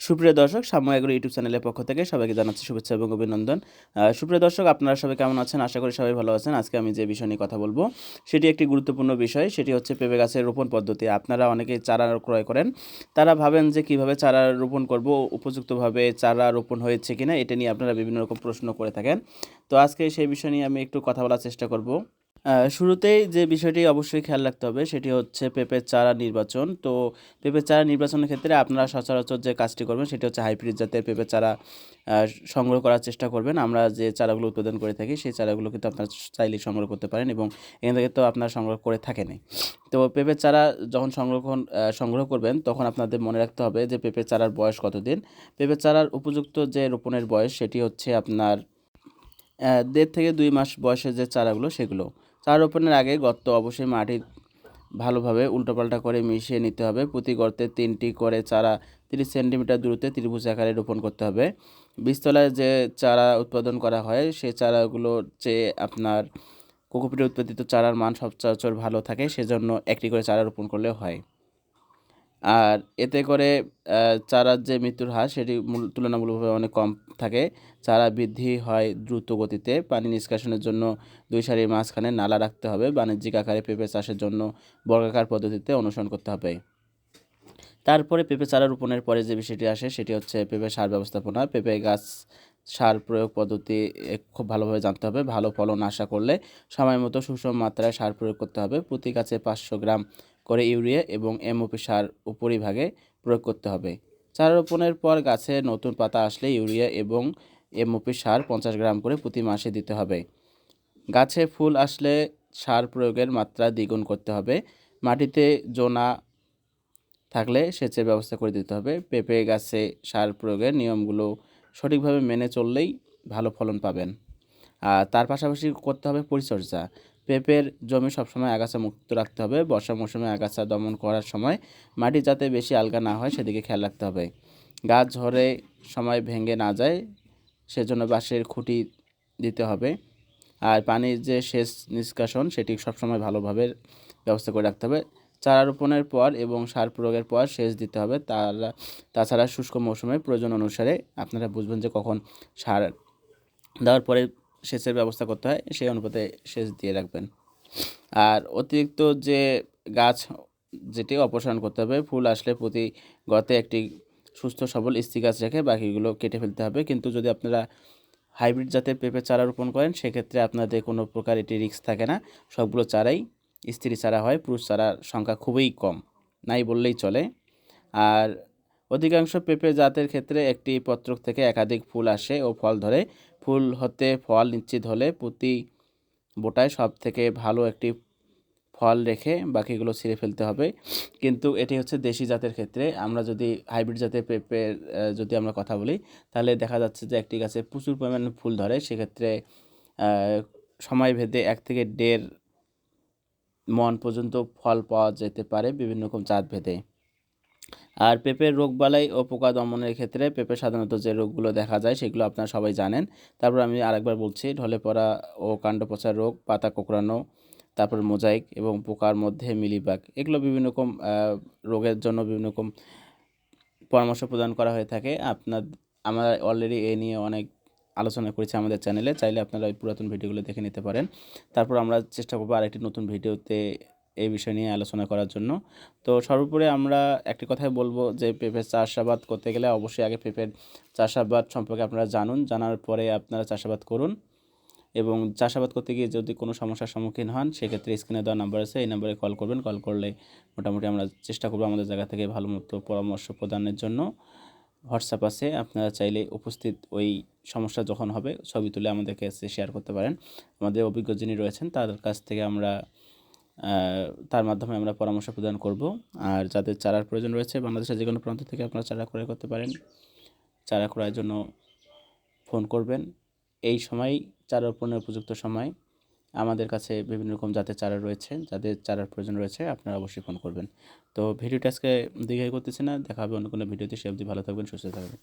সুপ্রিয় দর্শক, সাম্য এগুলো ইউটিউব চ্যানেলের পক্ষ থেকে সবাইকে জানাচ্ছি শুভেচ্ছা এবং অভিনন্দন। সুপ্রিয় দর্শক, আপনারা সবাই কেমন আছেন? আশা করি সবাই ভালো আছেন। আজকে আমি যে বিষয় নিয়ে কথা বলব, সেটি একটি গুরুত্বপূর্ণ বিষয়। সেটি হচ্ছে পেঁপে গাছের রোপণ পদ্ধতি। আপনারা অনেকে চারা ক্রয় করেন। তারা ভাবেন যে কীভাবে চারা রোপণ করব, উপযুক্তভাবে চারা রোপণ হয়েছে কিনা, এটা নিয়ে আপনারা বিভিন্ন রকম প্রশ্ন করে থাকেন। তো আজকে সেই বিষয় নিয়ে আমি একটু কথা বলার চেষ্টা করব। শুরুতেই যে বিষয়টি অবশ্যই খেয়াল রাখতে হবে, সেটি হচ্ছে পেঁপের চারা নির্বাচন। তো পেঁপের চারা নির্বাচনের ক্ষেত্রে আপনারা সচরাচর যে কাজটি করবেন, সেটি হচ্ছে হাইব্রিড জাতের পেঁপের চারা সংগ্রহ করার চেষ্টা করবেন। আমরা যে চারাগুলো উৎপাদন করে থাকি, সেই চারাগুলো কিন্তু আপনারা চাইলেই সংগ্রহ করতে পারেন এবং এখান থেকে তো আপনারা সংগ্রহ করে থাকেনই তো পেঁপের চারা যখন সংরক্ষণ সংগ্রহ করবেন, তখন আপনাদের মনে রাখতে হবে যে পেঁপের চারার বয়স কতদিন। পেঁপের চারার উপযুক্ত যে রোপণের বয়স, সেটি হচ্ছে আপনার দেড় থেকে দুই মাস বয়সের যে চারাগুলো, সেগুলো। চারা রোপণের আগে গর্ত অবশ্যই মাটি ভালোভাবে উল্টোপাল্টা করে মিশিয়ে নিতে হবে। প্রতি গর্তে তিনটি করে চারা তিরিশ সেন্টিমিটার দূরত্বে ত্রিভুজ আকারে রোপণ করতে হবে। বীজতলায় যে চারা উৎপাদন করা হয় সেই চারাগুলো চেয়ে আপনার কোকোপিটে উৎপাদিত চারার মান সচরাচর ভালো থাকে, সেজন্য একটি করে চারা রোপণ করলেও হয়। আর এতে করে চারার যে মৃত্যুর হার সেটি মূল- তুলনামূলকভাবে অনেক কম থাকে। চারা বৃদ্ধি হয় দ্রুত গতিতে। পানি নিষ্কাশনের জন্য দুই সারির মাঝখানে নালা রাখতে হবে। বাণিজ্যিক আকারে পেঁপে চাষের জন্য বর্গাকার পদ্ধতিতে অনুসরণ করতে হবে। তারপরে পেঁপে চারা রোপণের পরে যে বিষয়টি আসে, সেটি হচ্ছে পেঁপে সার ব্যবস্থাপনা। পেঁপে গাছ সার প্রয়োগ পদ্ধতি খুব ভালোভাবে জানতে হবে। ভালো ফলন আশা করলে সময় মতো সুষম মাত্রায় সার প্রয়োগ করতে হবে। প্রতি গাছে পাঁচশো গ্রাম করে ইউরিয়া এবং এমওপি সার উপরিভাগে প্রয়োগ করতে হবে। চারা রোপণের পর গাছে নতুন পাতা আসলে ইউরিয়া এবং এমওপি সার পঞ্চাশ গ্রাম করে প্রতি মাসে দিতে হবে। গাছে ফুল আসলে সার প্রয়োগের মাত্রা দ্বিগুণ করতে হবে। মাটিতে জোনা থাকলে সেচের ব্যবস্থা করে দিতে হবে। পেঁপে গাছে সার প্রয়োগের নিয়মগুলো সঠিকভাবে মেনে চললেই ভালো ফলন পাবেন। আর তার পাশাপাশি করতে হবে পরিচর্যা। পেঁপের জমি সবসময় আগাছা মুক্ত রাখতে হবে। বর্ষা মৌসুমে আগাছা দমন করার সময় মাটি যাতে বেশি আলগা না হয় সেদিকে খেয়াল রাখতে হবে। গাছ ঝরে সময় ভেঙে না যায় সেজন্য বাঁশের খুঁটি দিতে হবে। আর পানির যে সেচ নিষ্কাশন সেটি সবসময় ভালোভাবে ব্যবস্থা করে রাখতে হবে। চারা রোপণের পর এবং সার প্রয়োগের পর সেচ দিতে হবে। তারা, তাছাড়া শুষ্ক মৌসুমে প্রয়োজন অনুসারে আপনারা বুঝবেন যে কখন সার দেওয়ার পরে সেচের ব্যবস্থা করতে হয়, সেই অনুপাতে সেচ দিয়ে রাখবেন। আর অতিরিক্ত যে গাছ, যেটি অপসারণ করতে হবে, ফুল আসলে প্রতি গতে একটি সুস্থ সবল স্থির গাছ রেখে বাকিগুলো কেটে ফেলতে হবে। কিন্তু যদি আপনারা হাইব্রিড জাতের পেঁপে চারা রোপণ করেন, সেক্ষেত্রে আপনাদের কোনো প্রকার এটি রিস্ক থাকে না। সবগুলো চারাই স্ত্রী চারা হয়, পুরুষ চারার সংখ্যা খুবই কম, নাই বললেই চলে। আর অধিকাংশ পেঁপে জাতের ক্ষেত্রে একটি পত্রক থেকে একাধিক ফুল আসে ও ফল ধরে। ফুল হতে ফল নিশ্চিত হলে প্রতি বোটায় সব থেকে ভালো একটি ফল রেখে বাকিগুলো ছিঁড়ে ফেলতে হবে। কিন্তু এটি হচ্ছে দেশি জাতের ক্ষেত্রে। আমরা যদি হাইব্রিড জাতের পেঁপের যদি আমরা কথা বলি, তাহলে দেখা যাচ্ছে যে একটি গাছে প্রচুর পরিমাণে ফুল ধরে। সেক্ষেত্রে সময় ভেদে এক থেকে দেড় মন পর্যন্ত ফল পাওয়া যেতে পারে বিভিন্ন রকম জাত ভেদে। আর পেঁপের রোগ বালাই ও পোকা দমনের ক্ষেত্রে পেঁপে সাধারণত যে রোগগুলো দেখা যায় সেগুলো আপনারা সবাই জানেন। তারপর আমি আরেকবার বলছি, ঢলে পড়া ও কাণ্ড পচা রোগ, পাতা কোঁকড়ানো, তারপর মোজাইক এবং পোকার মধ্যে মিলিবাগ, এগুলো বিভিন্ন রকম রোগের জন্য বিভিন্ন রকম পরামর্শ প্রদান করা হয়ে থাকে। আপনার, আমরা অলরেডি এ নিয়ে অনেক আলোচনা করেছি আমাদের চ্যানেলে চাইলে আপনারা ওই পুরাতন ভিডিওগুলো দেখে নিতে পারেন। তারপর আমরা চেষ্টা করব আরেকটি নতুন ভিডিওতে এই বিষয় নিয়ে আলোচনা করার জন্য। তো সর্বোপরি আমরা একটি কথাই বলব যে পেঁপের চাষাবাদ করতে গেলে অবশ্যই আগে পেঁপের চাষাবাদ সম্পর্কে আপনারা জানুন, জানার পরে আপনারা চাষাবাদ করুন। এবং চাষাবাদ করতে গিয়ে যদি কোনো সমস্যার সম্মুখীন হন, সেক্ষেত্রে স্ক্রিনে দেওয়া নাম্বার আছে, এই নাম্বারে কল করবেন। কল করলে মোটামুটি আমরা চেষ্টা করব আমাদের জায়গা থেকে ভালো মতো পরামর্শ প্রদানের জন্য। হোয়াটসঅ্যাপ আছে, আপনারা চাইলে উপস্থিত ওই সমস্যা যখন হবে, ছবি তুলে আমাদেরকে শেয়ার করতে পারেন। আমাদের অভিজ্ঞ যিনি রয়েছেন, তার কাছ থেকে আমরা তার মাধ্যমে আমরা পরামর্শ প্রদান করব। আর যাদের চারার প্রয়োজন রয়েছে, বাংলাদেশের যে কোনো প্রান্ত থেকে আপনারা চারা ক্রয় করতে পারেন। চারা ক্রয়ের জন্য ফোন করবেন। এই সময় চারা রোপণের উপযুক্ত সময় আমাদের কাছে বিভিন্ন রকম জাতের চারা রয়েছে, যাদের চারার প্রয়োজন রয়েছে, আপনারা অবশ্যই ফোন করবেন। তো ভিডিওটা আজকে দীঘায় করতেছি না, দেখা হবে অন্য কোনো ভিডিওতে। সে অবধি ভালো থাকবেন, সুস্থ থাকবেন।